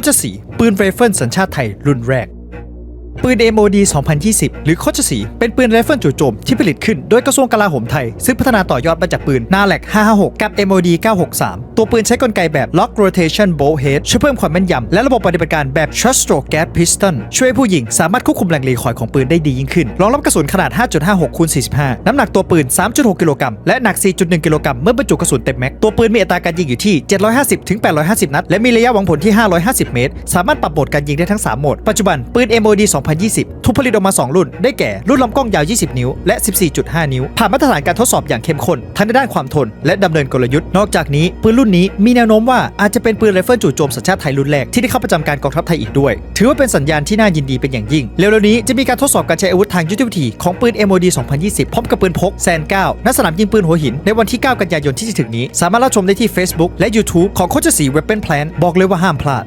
ขาจะสีปืนไรเฟิลสัญชาติไทยรุ่นแรก ปืน MOD 2020 หรือโคชสี เป็นปืนไรเฟิลจู่โจมที่ผลิตขึ้นโดยกระทรวงกลาโหมไทย ซึ่งพัฒนาต่อยอดมาจากปืนนาแลก556 กับ MOD 963 ตัวปืนใช้กลไกแบบ Lock Rotation Bolt Head ช่วยเพิ่มความแม่นยำและระบบปฏิบัติการแบบ Short Stroke Gas Piston ช่วยผู้ยิงสามารถควบคุมแรงรีคอยของปืนได้ดียิ่งขึ้นรองรับกระสุนขนาด 5.56คูณ45 น้ำหนักตัวปืน 3.6 กิโลกรัมและหนัก 4.1 กิโลกรัมเมื่อบรรจุกระสุนเต็มแม็กตัวปืนมีอัตราการยิงอยู่ที่ 750ถึง850 นัด และมีระยะวังผลที่ 550 เมตร สามารถปรับโหมดการยิงได้ทั้ง 3 โหมด ปัจจุบันปืน MOD 2 2020 ถูกผลิตออกมา 2 รุ่น ได้แก่ รุ่นลำกล้องยาว 20 นิ้ว และ 14.5 นิ้ว ผ่านมาตรฐานการทดสอบอย่างเข้มข้น ทั้งในด้านความทน และดำเนินกลยุทธ์ นอกจากนี้ ปืนรุ่นนี้มีแนวโน้มว่าอาจจะเป็นปืนไรเฟิลจู่โจมสัญชาติไทยรุ่นแรกที่ได้เข้าประจำการกองทัพไทยอีกด้วย ถือว่าเป็นสัญญาณที่น่ายินดีเป็นอย่างยิ่ง เร็วๆนี้จะมีการทดสอบการใช้อาวุธทางยุทธวิธีของปืน MOD 2020 พร้อมกับปืนพกแซน9ณสนามยิงปืนหัวหินในวันที่ 9 กันยายนที่จะถึงนี้ สามารถรับชมได้ที่ Facebook และ YouTube ของโคชสี Weapon Plan บอกเลยว่าห้ามพลาด